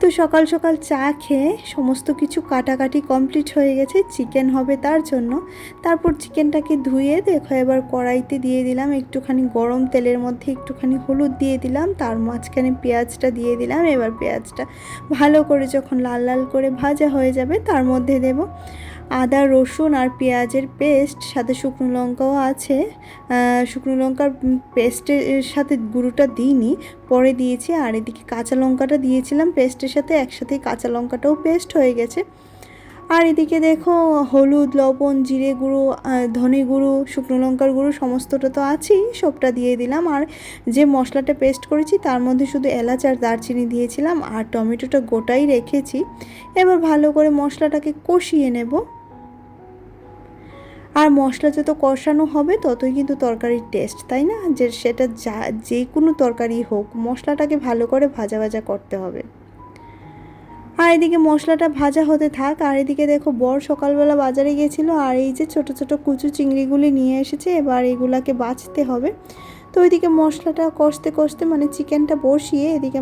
তো সকাল সকাল চা খেয়ে সমস্ত কিছু কাটাকাটি কমপ্লিট হয়ে গেছে। চিকেন হবে তার জন্য। তারপর চিকেনটাকে ধুয়ে দেখো এবার কড়াইতে দিয়ে দিলাম। একটুখানি গরম তেলের মধ্যে একটুখানি হলুদ দিয়ে দিলাম। তার মাঝখানে পেঁয়াজটা দিয়ে দিলাম। এবার পেঁয়াজটা ভালো করে যখন লাল লাল করে ভাজা হয়ে যাবে, তার মধ্যে দেব আদা, রসুন আর পেঁয়াজের পেস্ট, সাথে শুকনো লঙ্কাও আছে। শুকনো লঙ্কার পেস্টের সাথে গুঁড়োটা দিইনি, পরে দিয়েছি। আর এদিকে কাঁচা লঙ্কাটা দিয়েছিলাম, পেস্টের সাথে একসাথেই কাঁচা লঙ্কাটাও পেস্ট হয়ে গেছে। আর এদিকে দেখো, হলুদ, লবণ, জিরে গুঁড়ো ধনে গুঁড়ো, শুকনো লঙ্কার গুঁড়ো, সমস্তটা তো আছেই, সবটা দিয়ে দিলাম। আর যে মশলাটা পেস্ট করেছি, তার মধ্যে শুধু এলাচ আর দারচিনি দিয়েছিলাম। আর টমেটোটা গোটাই রেখেছি। এবার ভালো করে মশলাটাকে কষিয়ে নেব। আর মশলা যত কষানো হবে, ততই কিন্তু তরকারির টেস্ট তাই না? যে সেটা যা, যে কোনো তরকারি হোক, মশলাটাকে ভালো করে ভাজা ভাজা করতে হবে। আর এদিকে মশলাটা ভাজা হতে থাক, আর এদিকে দেখো বর সকালবেলা বাজারে গেছিল, আর এই যে ছোট ছোট কুচু চিংড়িগুলি নিয়ে এসেছে, এবার এগুলাকে বাছতে হবে। তো ওইদিকে মশলাটা কষতে কষতে মানে চিকেনটা বসিয়ে এদিকে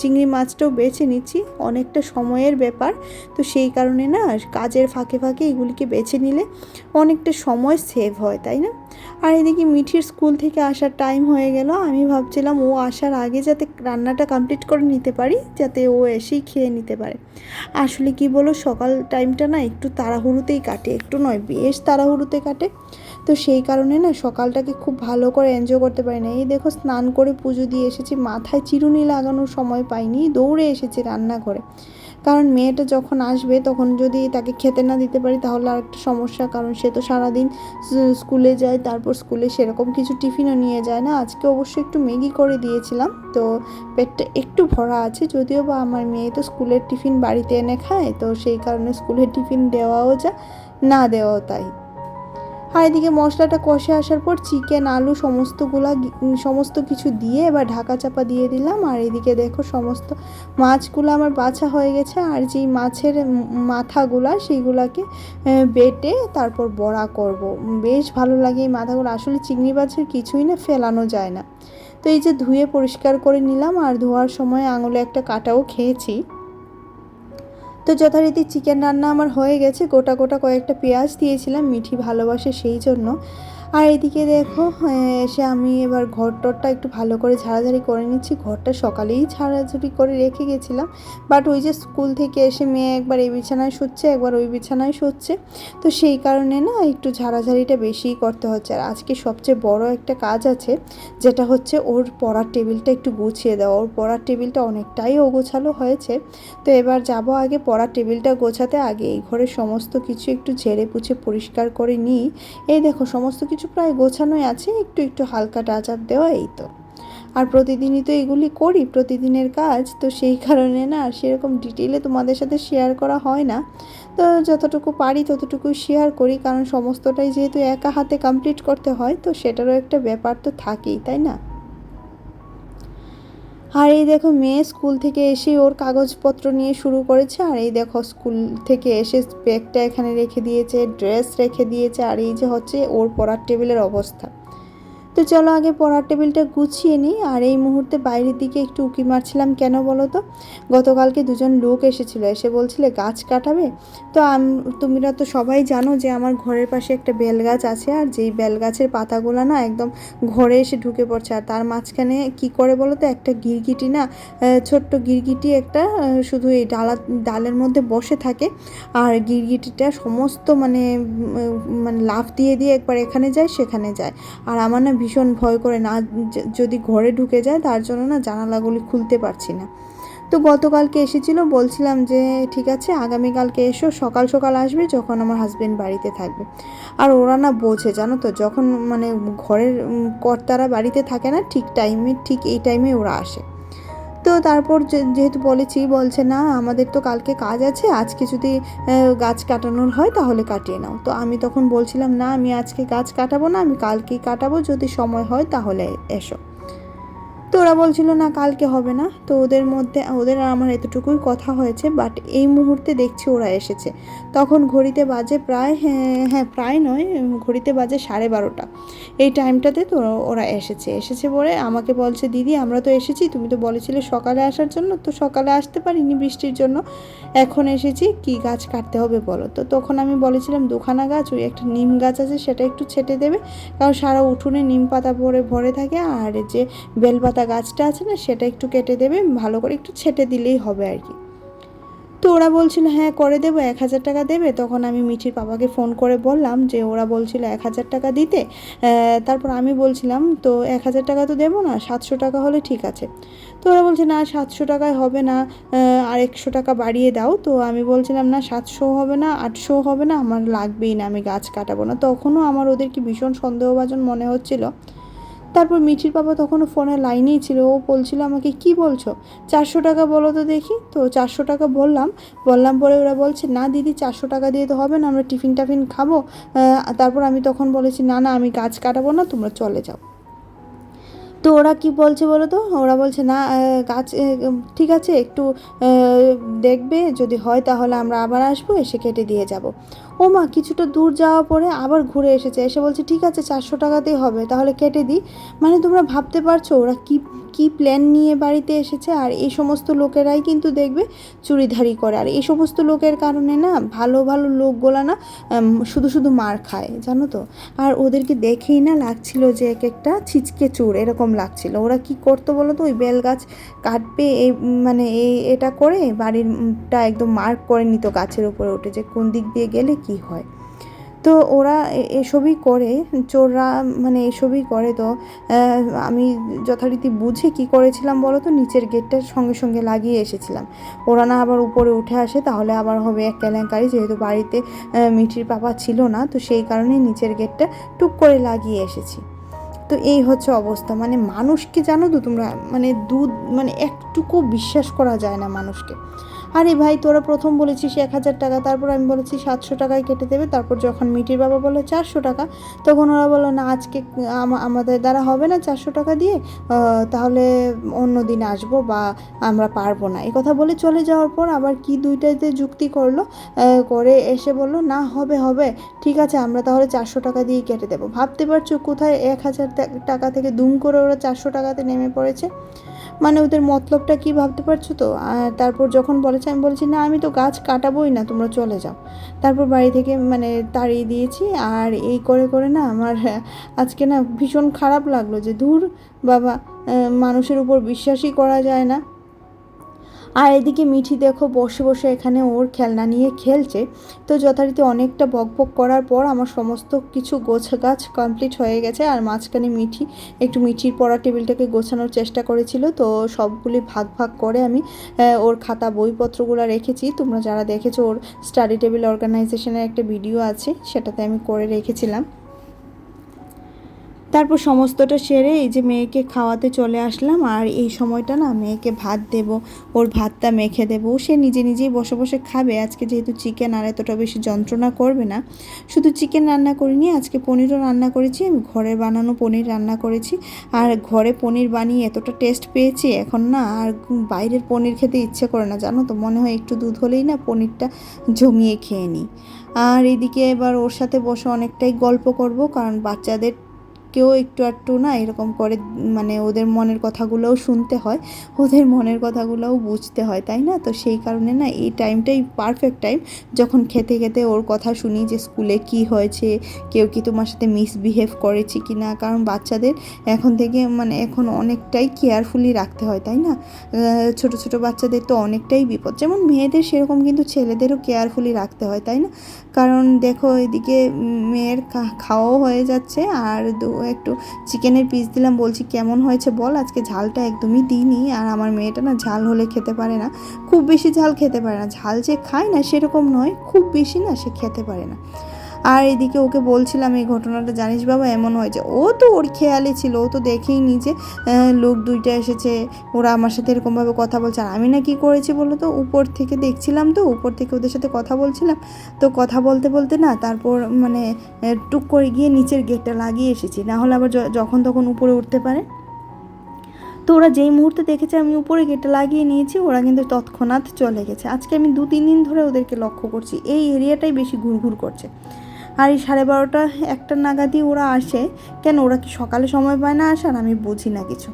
চিংড়ি মাছটাও বেছে নিচ্ছি। অনেকটা সময়ের ব্যাপার। তো সেই কারণে না, কাজের ফাঁকে ফাঁকে এগুলিকে বেছে নিলে অনেকটা সময় সেভ হয়, তাই না? আর এদিকে মিঠির স্কুল থেকে আসার টাইম হয়ে গেল। আমি ভাবছিলাম ও আসার আগে যাতে রান্নাটা কমপ্লিট করে নিতে পারি, যাতে ও এসেই খেয়ে নিতে পারে। আসলে কি বলো, সকাল টাইমটা না একটু তাড়াহুড়োতেই কাটে। একটু নয়, বেশ তাড়াহুড়োতে কাটে। তো সেই কারণে না সকালটাকে খুব ভালো করে এনজয় করতে পারি না এই দেখো স্নান করে পুজো দিয়ে এসেছি, মাথায় চিরুনি লাগানোর সময় পাইনি, দৌড়ে এসেছি রান্নাঘরে। কারণ মেয়েটা যখন আসবে তখন যদি তাকে খেতে না দিতে পারি তাহলে আর একটা সমস্যা, কারণ সে তো সারাদিন স্কুলে যায়, তারপর স্কুলে সেরকম কিছু টিফিনও নিয়ে যায় না। আজকে অবশ্যই একটু ম্যাগি করে দিয়েছিলাম, তো পেটটা একটু ভরা আছে, যদিও বা আমার মেয়ে তো স্কুলের টিফিন বাড়িতে এনে খায়, তো সেই কারণে স্কুলের টিফিন দেওয়াও যা, না দেওয়াও তাই। আর এদিকে মশলাটা কষে আসার পর চিকেন, আলু সমস্তগুলা সমস্ত কিছু দিয়ে এবার ঢাকা চাপা দিয়ে দিলাম। আর এদিকে দেখো সমস্ত মাছগুলো আমার বাছা হয়ে গেছে। আর যেই মাছের মাথাগুলা সেইগুলাকে বেটে তারপর বড়া করব। বেশ ভালো লাগে এই মাথাগুলো। আসলে চিংড়ি মাছের কিছুই না, ফেলানো যায় না। তো এই যে ধুয়ে পরিষ্কার করে নিলাম। আর ধোয়ার সময় আঙুলে একটা কাটাও খেয়েছি। তো যথারীতি চিকেন রান্না আমার হয়ে গেছে। গোটা গোটা কয়েকটা পেঁয়াজ দিয়েছিলাম, মিঠি ভালোবাসে সেই জন্য। আর এদিকে দেখো এসে আমি এবার ঘর টরটা একটু ভালো করে ঝাড়াঝাড়ি করে নিচ্ছি। ঘরটা সকালেই ঝাড়াঝাড়ি করে রেখে গেছিলাম। বাট ওই যে স্কুল থেকে এসে মেয়ে একবার এই বিছানায় শুচ্ছে, একবার ওই বিছানায় শুচ্ছে। তো সেই কারণে না একটু ঝাড়াঝাড়িটা বেশিই করতে হচ্ছে। আর আজকে সবচেয়ে বড় একটা কাজ আছে, যেটা হচ্ছে ওর পড়ার টেবিলটা একটু গুছিয়ে দেওয়া। ওর পড়ার টেবিলটা অনেকটাই অগোছালো হয়েছে। তো এবার যাব আগে পড়ার টেবিলটা গোছাতে। আগে এই ঘরের সমস্ত কিছু একটু ঝেড়ে পুছে পরিষ্কার করে নিই। এই দেখো, সমস্ত কিছু প্রায় গোছানোই আছে, একটু একটু হালকা টাচ আপ দেওয়া এই তো। আর প্রতিদিনই তো এগুলি করি, প্রতিদিনের কাজ, তো সেই কারণে না সেরকম ডিটেলে তোমাদের সাথে শেয়ার করা হয় না। তো যতটুকু পারি ততটুকু শেয়ার করি, কারণ সমস্তটাই যেহেতু একা হাতে কমপ্লিট করতে হয়, তো সেটারও একটা ব্যাপার তো থাকেই, তাই না? আর এই দেখো মেয়ে স্কুল থেকে এসে ওর কাগজপত্র নিয়ে শুরু করেছে, আর এই দেখো স্কুল থেকে এসে ব্যাগটা এখানে রেখে দিয়েছে, ড্রেস রেখে দিয়েছে, আর এই যে হচ্ছে ওর পড়ার টেবিলের অবস্থা। তো চলো আগে পড়ার টেবিলটা গুছিয়ে নিই। আর এই মুহূর্তে বাইরের দিকে একটু উঁকি মারছিলাম কেন বলো তো? গতকালকে দুজন লোক এসেছিল, এসে বলছিলে গাছ কাটাবে। তো তোমরা তো সবাই জানো যে আমার ঘরের পাশে একটা বেল গাছ আছে, আর যেই বেল গাছের পাতাগুলো না একদম ঘরে এসে ঢুকে পড়ছে। আর তার মাঝখানে কি করে বলো তো, একটা গিরগিটি না ছোট্ট গিরগিটি একটা শুধু এই ডালা, ডালের মধ্যে বসে থাকে। আর গিরগিটিটা সমস্ত মানে মানে লাফ দিয়ে দিয়ে একবার এখানে যায়, সেখানে যায়। আর আমার না ভীষণ ভয় করে না যদি ঘরে ঢুকে যায় তার জন্য না জানালাগুলি খুলতে পারছি না। তো গতকালকে এসেছিল, বলছিলাম যে ঠিক আছে, আগামীকালকে এসো, সকাল সকাল আসবে যখন আমার হাজবেন্ড বাড়িতে থাকবে। আর ওরা না বোঝে, জানো তো, যখন মানে ঘরের কর্তারা বাড়িতে থাকে না, ঠিক টাইমে ঠিক এই টাইমে ওরা আসে। তো তারপর যেহেতু বলেছি, বলছে না, আমাদের তো কালকে কাজ আছে, আজকে যদি গাছ কাটানোর হয় তাহলে কাটিয়ে নাও। তো আমি তখন বলছিলাম, না, আমি আজকে গাছ কাটাবো না, আমি কালকেই কাটাবো, যদি সময় হয় তাহলে এসো। তো ওরা বলছিল, না, কালকে হবে না। তো ওদের মধ্যে, ওদের আর আমার এতটুকুই কথা হয়েছে বাট এই মুহূর্তে দেখছি ওরা এসেছে। তখন ঘড়িতে বাজে প্রায় হ্যাঁ হ্যাঁ প্রায় নয় ঘড়িতে বাজে সাড়ে বারোটা। এই টাইমটাতে তো ওরা এসেছে। এসেছে বলে আমাকে বলছে, দিদি, আমরা তো এসেছি, তুমি তো বলেছিলে সকালে আসার জন্য, তো সকালে আসতে পারিনি বৃষ্টির জন্য। এখন এসেছি, কি গাছ কাটতে হবে বলো? তো তখন আমি বলেছিলাম, দুখানা গাছ, ওই একটা নিম গাছ আছে, সেটা একটু ছেটে দেবে। কারণ সারা উঠোনে নিম পাতা ভরে ভরে থাকে, আর যে বেলপাতা গাছটা আছে না, সেটা একটু কেটে দেবে, ভালো করে একটু ছেটে দিলেই হবে আর কি। তো ওরা বলছিল হ্যাঁ করে দেবো, এক হাজার টাকা দেবে। তখন আমি মিঠির বাবাকে ফোন করে বললাম যে, ওরা বলছিল, এক হাজার টাকা দিতে। তারপর আমি বলছিলাম, তো এক হাজার টাকা তো দেবো না, সাতশো টাকা হলে ঠিক আছে। তো ওরা বলছে, না, সাতশো টাকায় হবে না আর একশো টাকা বাড়িয়ে দাও। তো আমি বলছিলাম, না, সাতশো হবে না, আটশো হবে না, আমার লাগবেই না, আমি গাছ কাটাবো না। তখনও আমার ওদেরকে ভীষণ সন্দেহভাজন মনে হচ্ছিল। তারপর মিঠির বাবা তখনও ফোনে লাইনেই ছিল। ও বলছিল আমাকে, কি বলছো? চারশো টাকা বলো তো দেখি। তো চারশো টাকা বললাম। বললাম পরে ওরা বলছে, না দিদি, চারশো টাকা দিয়ে তো হবে না, আমরা টিফিন টাফিন খাব। তারপর আমি তখন বলেছি, না না, আমি গাছ কাটাবো না, তোমরা চলে যাও। তো ওরা কি বলছে বলো তো? ওরা বলছে, না গাছ ঠিক আছে, একটু দেখবে, যদি হয় তাহলে আমরা আবার আসব, এসে কেটে দিয়ে যাব। ও মা, কিছুটা দূর যাওয়া পরে আবার ঘুরে এসেছে। এসে বলছে, ঠিক আছে, চারশো টাকাতেই হবে, তাহলে কেটে দিই। মানে তোমরা ভাবতে পারছ, ওরা কি কি প্ল্যান নিয়ে বাড়িতে এসেছে? আর এই সমস্ত লোকেরাই কিন্তু দেখবে চুরিধারি করে। আর এই সমস্ত লোকের কারণে না, ভালো ভালো লোকগুলা না শুধু শুধু মার খায়, জানো তো? আর ওদেরকে দেখেই না লাগছিল যে এক একটা ছিচকে চোর, এরকম লাগছিল। ওরা কি করতো বলো তো? ওই বেল গাছ কাটবে, এই মানে এই, এটা করে বাড়িরটা একদম মার্ক করে নিত গাছের উপরে উঠে, যে কোন দিক দিয়ে গেলে কি হয়। তো ওরা এসবই করে, চোররা মানে এসবই করে তো। আমি যথারীতি বুঝে কি করেছিলাম বলো তো নিচের গেটটা সঙ্গে সঙ্গে লাগিয়ে এসেছিলাম। ওরা না আবার উপরে উঠে আসে, তাহলে আবার হবে এক কেলেঙ্কারি, যেহেতু বাড়িতে মিঠির পাপা ছিল না, তো সেই কারণে নিচের গেটটা টুক করে লাগিয়ে এসেছি। তো এই হচ্ছে অবস্থা। মানে মানুষকে জানো তো তোমরা? মানে দুধ মানে একটুকু বিশ্বাস করা যায় না মানুষকে। আরে ভাই, তোরা প্রথম বলেছিস এক হাজার টাকা, তারপর আমি বলেছি সাতশো টাকায় কেটে দেবে, তারপর যখন মিটির বাবা বলে চারশো টাকা, তখন ওরা বলল, না, আজকে আমাদের দ্বারা হবে না চারশো টাকা দিয়ে তাহলে অন্য দিন আসব বা আমরা পারব না। এই কথা বলে চলে যাওয়ার পর আবার কি দুইটাতে যুক্তি করল করে এসে বলল, না, হবে হবে, ঠিক আছে, আমরা তাহলে চারশো টাকা দিয়ে কেটে দেবো। ভাবতে পারছ কোথায় এক হাজার টাকা থেকে দুম করে ওরা চারশো টাকাতে নেমে পড়েছে? মানে ওদের মতলবটা কি ভাবতে পারছ তো? তারপর যখন বলেছে, আমি বলেছি, না, আমি তো গাছ কাটাবোই না, তোমরা চলে যাও। তারপর বাড়ি থেকে মানে তাড়িয়ে দিয়েছি, আর এই করে করে না আমার আজকে না ভীষণ খারাপ লাগল যে ধুর, বাবা মানুষের উপর বিশ্বাসই করা যায় না। আর এদিকে মিঠি দেখো বসে বসে এখানে ওর খেলনা নিয়ে খেলছে। তো যথারীতি অনেকটা বকবক করার পর আমার সমস্ত কিছু গোছ গাছ কমপ্লিট হয়ে গেছে আর মাঝখানে মিঠি একটু মিঠির পড়া টেবিলটাকে গোছানোর চেষ্টা করেছিল। তো সবগুলি ভাগ ভাগ করে আমি ওর খাতা বইপত্রগুলো রেখেছি। তোমরা যারা দেখেছ ওর স্টাডি টেবিল অর্গানাইজেশনের একটা ভিডিও আছে, সেটাতে আমি করে রেখেছিলাম। তারপর সমস্তটা সেরে এই যে মেয়েকে খাওয়াতে চলে আসলাম, আর এই সময়টা না মেয়েকে ভাত দেব, ওর ভাতটা মেখে দেবো। সে নিজে নিজেই বসে বসে খাবে, আজকে যেহেতু চিকেন আর এতটা বেশি যন্ত্রণা করবে না। শুধু চিকেন রান্না করিনি, আজকে পনিরও রান্না করেছি, আমি ঘরে বানানো পনির রান্না করেছি। আর ঘরে পনির বানিয়ে এতটা টেস্ট পেয়েছি, এখন না আর বাইরের পনির খেতে ইচ্ছে করে না, জানো তো? মনে হয় একটু দুধ হলেই না পনিরটা জমিয়ে খেয়ে নিই। আর এদিকে এবার ওর সাথে বসে অনেকটাই গল্প করব, কারণ বাচ্চাদের কেউ একটু একটু না এরকম করে মানে ওদের মনের কথাগুলোও শুনতে হয়, ওদের মনের কথাগুলোও বুঝতে হয়, তাই না? তো সেই কারণে না এই টাইমটাই পারফেক্ট টাইম যখন খেতে খেতে ওর কথা শুনি যে স্কুলে কি হয়েছে, কেউ কি তোমার সাথে মিসবিহেভ করেছে কি না? কারণ বাচ্চাদের এখন থেকে মানে এখন অনেকটাই কেয়ারফুলি রাখতে হয়, তাই না? ছোট ছোট বাচ্চাদের তো অনেকটাই বিপদ। যেমন মেয়েদের সেরকম কিন্তু ছেলেদেরও কেয়ারফুলি রাখতে হয়, তাই না? কারণ দেখো এদিকে মেয়ের খাওয়াও হয়ে যাচ্ছে আর একটু চিকেনের পিস দিলাম। বলছি, কেমন হয়েছে বল? আজকে ঝালটা একদমই দিইনি। আর আমার মেয়েটা না ঝাল হলে খেতে পারে না। খুব বেশি ঝাল খেতে পারে না। ঝাল যে খায় না সেরকম নয়, খুব বেশি না সে খেতে পারে না। আর এদিকে ওকে বলছিলাম, এই ঘটনাটা জানিস বাবা, এমন হয়েছে ও তো ওর খেয়ালে ছিল, ও তো দেখেই নি যে লোক দুইটা এসেছে, ওরা আমার সাথে এরকমভাবে কথা বলছে, আর আমি না কি করেছি বলো তো, উপর থেকে দেখছিলাম তো, উপর থেকে ওদের সাথে কথা বলছিলাম, তো কথা বলতে বলতে না, তারপর মানে টুক করে গিয়ে নিচের গেটটা লাগিয়ে এসেছি, না হলে আবার যখন তখন উপরে উঠতে পারে। তো ওরা যেই মুহূর্তে দেখেছে আমি উপরে গেটে লাগিয়ে নিয়েছি, ওরা কিন্তু তৎক্ষণাৎ চলে গেছে। আজকে আমি দু তিন দিন ধরে ওদেরকে লক্ষ্য করছি, এই এরিয়াটাই বেশি ঘুরঘুর করছে। আর এই সাড়ে বারোটা, একটা নাগাদই ওরা আসে। কেন ওরা কি সকালে সময় পায় না আসার? আমি বুঝি না কিছু।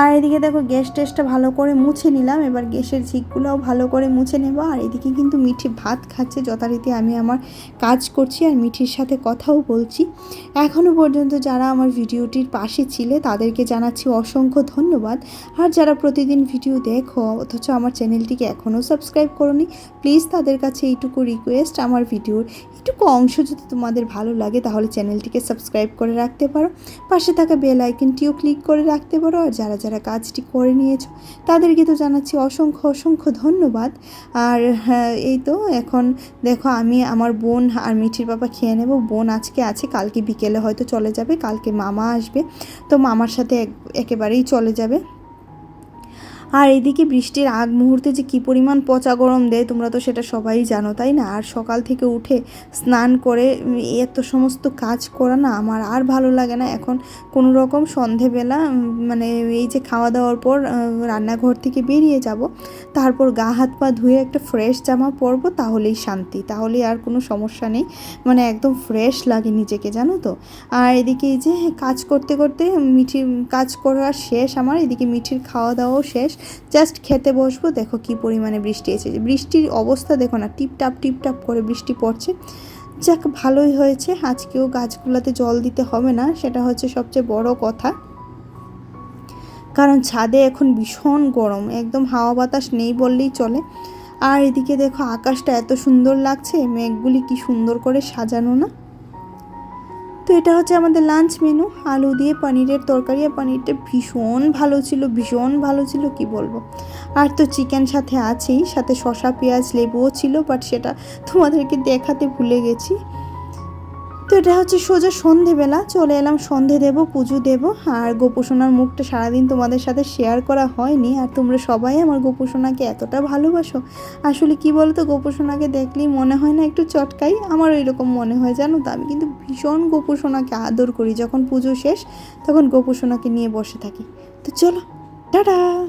আর এদিকে দেখো গ্যাস টেস্টটা ভালো করে মুছে নিলাম। এবার গ্যাসের ঝিকগুলোও ভালো করে মুছে নেব। আর এদিকে কিন্তু মিঠি ভাত খাচ্ছে, যথারীতি আমি আমার কাজ করছি আর মিঠির সাথে কথাও বলছি। এখনও পর্যন্ত যারা আমার ভিডিওটির পাশে ছিলে, তাদেরকে জানাচ্ছি অসংখ্য ধন্যবাদ। আর যারা প্রতিদিন ভিডিও দেখো, অথচ আমার চ্যানেলটিকে এখনও সাবস্ক্রাইব করনি, প্লিজ তাদের কাছে এইটুকু রিকোয়েস্ট আমার ভিডিওর এইটুকু অংশ যদি তোমাদের ভালো লাগে, তাহলে চ্যানেলটিকে সাবস্ক্রাইব করে রাখতে পারো। পাশে থাকা বেল আইকনটিও ক্লিক করে রাখতে পারো। আর যারা যারা কাজটি করে নিয়েছো তাদেরকে তো জানাচ্ছি অসংখ্য অসংখ্য ধন্যবাদ। আর হ্যাঁ, এই তো এখন দেখো আমি আমার বোন আর মিঠির বাবা খেয়ে নেব। বোন আজকে আছে কালকে বিকেলে হয়তো চলে যাবে কালকে মামা আসবে। তো মামার সাথে এক একেবারেই চলে যাবে। আর এদিকে বৃষ্টির আগ মুহূর্তে যে কী পরিমাণ পচা গরম দেয়, তোমরা তো সেটা সবাই জানো, তাই না? আর সকাল থেকে উঠে স্নান করে এত সমস্ত কাজ করা না আমার আর ভালো লাগে না। এখন কোনো রকম সন্ধেবেলা মানে এই যে খাওয়া দাওয়ার পর রান্নাঘর থেকে বেরিয়ে যাব, তারপর গা হাত পা ধুয়ে একটা ফ্রেশ জামা পরবো, তাহলেই শান্তি। তাহলে আর কোনো সমস্যা নেই। মানে একদম ফ্রেশ লাগে নিজেকে, জানো তো? আর এদিকে এই যে কাজ করতে করতে মিঠি, কাজ করা শেষ আমার, এদিকে মিঠির খাওয়া দাওয়াও শেষ। জাস্ট খেতে বসবো, দেখো কি পরিমাণে বৃষ্টি এসেছে বৃষ্টির অবস্থা দেখো না, টিপটাপ টিপটাপ করে বৃষ্টি পড়ছে। যাক, ভালোই হয়েছে, আজকেও গাছগুলোতে জল দিতে হবে না, সেটা হচ্ছে সবচেয়ে বড় কথা। কারণ ছাদে এখন ভীষণ গরম, একদম হাওয়া বাতাস নেই বললেই চলে। আর এদিকে দেখো আকাশটা এত সুন্দর লাগছে, মেঘগুলি কি সুন্দর করে সাজানো না। এটা হচ্ছে আমাদের লাঞ্চ মেনু আলু দিয়ে পনিরের তরকারি আর পনিরটা ভীষণ ভালো ছিল, ভীষণ ভালো ছিল, কি বলব? আর তো চিকেন সাথে আছেই, সাথে শসা, পেঁয়াজ, লেবুও ছিল বাট সেটা তোমাদেরকে দেখাতে ভুলে গেছি। এটা হচ্ছে সোজা সন্ধেবেলা, চলে এলাম, সন্ধে দেব, পুজো দেব। আর গোপোষণার মুখটা সারাদিন তোমাদের সাথে শেয়ার করা হয়নি। আর তোমরা সবাই আমার গোপোষণাকে এতটা ভালোবাসো। আসলে কি বলতো গোপোষণাকে দেখলেই মনে হয় না একটু চটকাই। আমার ওই রকম মনে হয়, জানো তো? আমি কিন্তু ভীষণ গোপোষণাকে আদর করি। যখন পুজো শেষ, তখন গোপোষণাকে নিয়ে বসে থাকি। তো চলো, টাটা!